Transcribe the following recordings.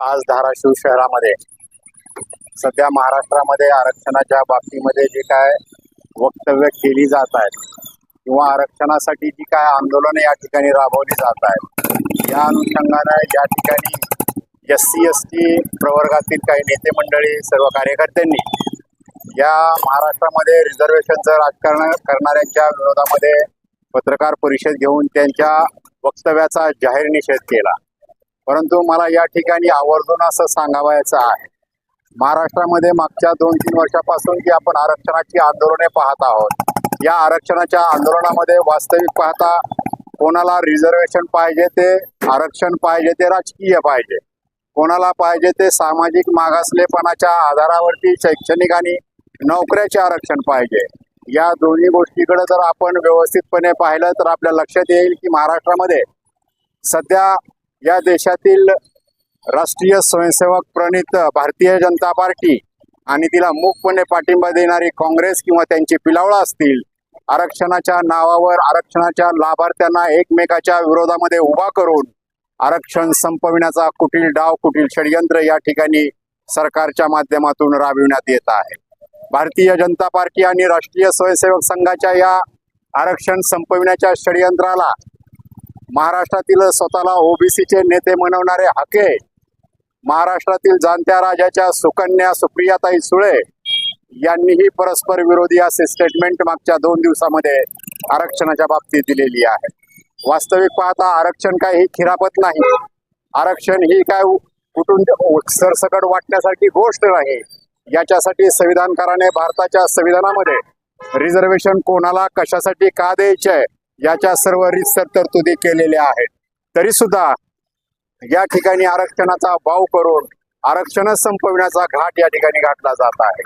आज धाराशिव शहरामध्ये. सध्या महाराष्ट्रामध्ये आरक्षणाच्या बाबतीमध्ये जे काय वक्तव्य केली जात आहेत किंवा आरक्षणासाठी जी काय आंदोलनं या ठिकाणी राबवली जात आहेत या अनुषंगानं या ठिकाणी एस सी एस टी प्रवर्गातील काही नेते मंडळी सर्व कार्यकर्त्यांनी या महाराष्ट्रामध्ये रिझर्वेशनचं राजकारण करणाऱ्यांच्या विरोधामध्ये पत्रकार परिषद घेऊन त्यांच्या वक्तव्याचा जाहीर निषेध केला. परंतु मला या ठिकाणी आवर्जून असं सांगावयाचं आहे. महाराष्ट्रामध्ये मागच्या दोन तीन वर्षापासून जी आपण आरक्षणाची आंदोलने पाहत आहोत या आरक्षणाच्या आंदोलनामध्ये वास्तविक पाहता कोणाला रिझर्वेशन पाहिजे ते आरक्षण पाहिजे ते राजकीय पाहिजे. कोणाला पाहिजे ते सामाजिक मागासलेपणाच्या आधारावरती शैक्षणिक आणि नोकऱ्याचे आरक्षण पाहिजे. या दोन्ही गोष्टीकडे जर आपण व्यवस्थितपणे पाहिलं तर आपल्या लक्षात येईल की महाराष्ट्रामध्ये सध्या या देशातील राष्ट्रीय स्वयंसेवक प्रणित भारतीय जनता पार्टी आणि तिला मूकपणे पाठिंबा देणारी काँग्रेस किंवा त्यांची पिलावळा असतील आरक्षणाच्या नावावर आरक्षणाच्या लाभार्थ्यांना एकमेकाच्या विरोधामध्ये उभा करून आरक्षण संपविण्याचा कुटील डाव कुटील षडयंत्र या ठिकाणी सरकारच्या माध्यमातून राबविण्यात येत आहे. भारतीय जनता पार्टी आणि राष्ट्रीय स्वयंसेवक संघाच्या या आरक्षण संपविण्याच्या षडयंत्राला महाराष्ट्रातील स्वतःला ओबीसीचे नेते म्हणवणारे हाके महाराष्ट्रातील जाणत्या राजाच्या सुकन्या सुप्रियाताई सुळे यांनीही परस्पर विरोधी असे स्टेटमेंट मागच्या दोन दिवसामध्ये आरक्षणाच्या बाबतीत दिलेली आहे. वास्तविक पाहता आरक्षण काय ही खिरापत नाही. आरक्षण ही काय कुठून सरसकट वाटण्यासारखी गोष्ट नाही. याच्यासाठी संविधानकाराने भारताच्या संविधानामध्ये रिझर्वेशन कोणाला कशासाठी का द्यायचे याच्या सर्व रितसर तरतुदी केलेल्या आहेत. तरी सुद्धा या ठिकाणी आरक्षणाचा भाव करून आरक्षणच संपविण्याचा घाट या ठिकाणी घातला जात आहे.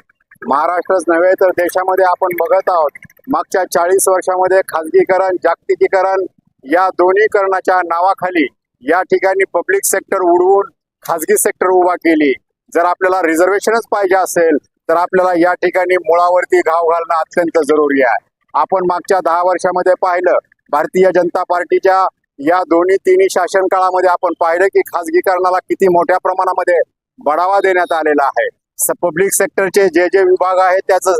महाराष्ट्रच नव्हे तर देशामध्ये आपण बघत आहोत मागच्या चाळीस वर्षामध्ये खाजगीकरण जागतिकीकरण या दोन्हीकरणाच्या नावाखाली या ठिकाणी पब्लिक सेक्टर उडवून खाजगी सेक्टर उभा केली. जर आपल्याला रिझर्वेशनच पाहिजे असेल तर आपल्याला या ठिकाणी मुळावरती घाव घालणं अत्यंत जरुरी आहे. आपण मागच्या दहा वर्षामध्ये पाहिलं भारतीय जनता पार्टीच्या या दोन्ही तिन्ही शासन काळामध्ये आपण पाहिलं की खासगीकरणाला किती मोठ्या प्रमाणामध्ये बढावा देण्यात आलेला आहे. पब्लिक सेक्टरचे जे जे विभाग आहेत त्याचं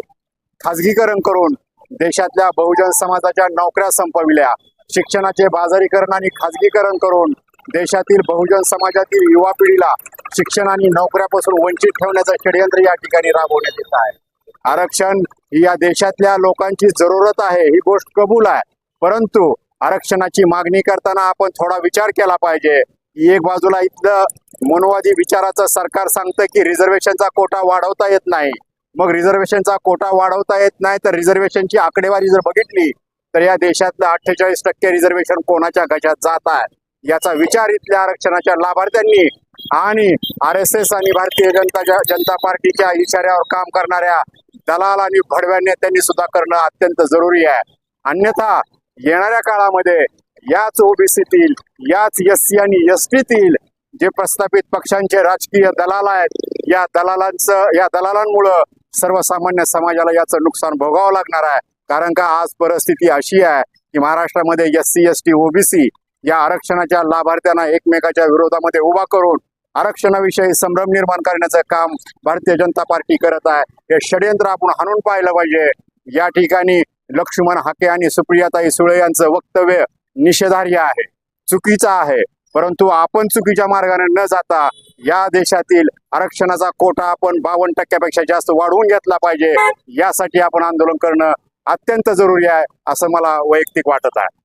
खाजगीकरण करून देशातल्या बहुजन समाजाच्या नोकऱ्या संपविल्या. शिक्षणाचे बाजारीकरण आणि खाजगीकरण करून देशातील बहुजन समाजातील युवा पिढीला शिक्षण आणि नोकऱ्यापासून वंचित ठेवण्याचं षडयंत्र या ठिकाणी राबवण्यात येत आहे. आरक्षण ही या देशातल्या लोकांची जरूरत आहे ही गोष्ट कबूल आहे. परंतु आरक्षणाची मागणी करताना आपण थोडा विचार केला पाहिजे. की एक बाजूला इथलं मनोवादी विचाराचं सरकार सांगतं की रिझर्वेशनचा कोटा वाढवता येत नाही. मग रिझर्वेशनचा कोटा वाढवता येत नाही तर रिझर्वेशनची आकडेवारी जर बघितली तर या देशातलं अठ्ठेचाळीस टक्के रिझर्वेशन कोणाच्या गजात जात आहे? याचा विचार इथल्या आरक्षणाच्या लाभार्थ्यांनी आणि आर एस एस आणि भारतीय जनता जनता पार्टीच्या इशाऱ्यावर काम करणाऱ्या दलाल आणि भडव्या नेत्यांनी सुद्धा करणं अत्यंत जरुरी आहे. अन्यथा येणाऱ्या काळामध्ये याच ओबीसीतील याच एस सी आणि एस टीतील जे प्रस्थापित पक्षांचे राजकीय दलाल आहेत या दलालांचं या दलालांमुळं सर्वसामान्य समाजाला याचं नुकसान भोगावं लागणार आहे. कारण का आज परिस्थिती अशी आहे की महाराष्ट्रामध्ये S C S T OBC या आरक्षणाच्या लाभार्थ्यांना एकमेकाच्या विरोधामध्ये उभा करून आरक्षणाविषयी संभ्रम निर्माण करण्याचं काम भारतीय जनता पार्टी करत आहे. हे षडयंत्र आपण हाणून पाहिलं पाहिजे. या ठिकाणी लक्ष्मण हाके आणि सुप्रियाताई सुळे यांचं वक्तव्य निषेधार्ह आहे. चुकीचं आहे. परंतु आपण चुकीच्या मार्गाने न जाता या देशातील आरक्षणाचा कोटा आपण बावन्न टक्क्यापेक्षा जास्त वाढवून घेतला पाहिजे. यासाठी आपण आंदोलन करणं अत्यंत जरुरी आहे असं मला वैयक्तिक वाटत आहे.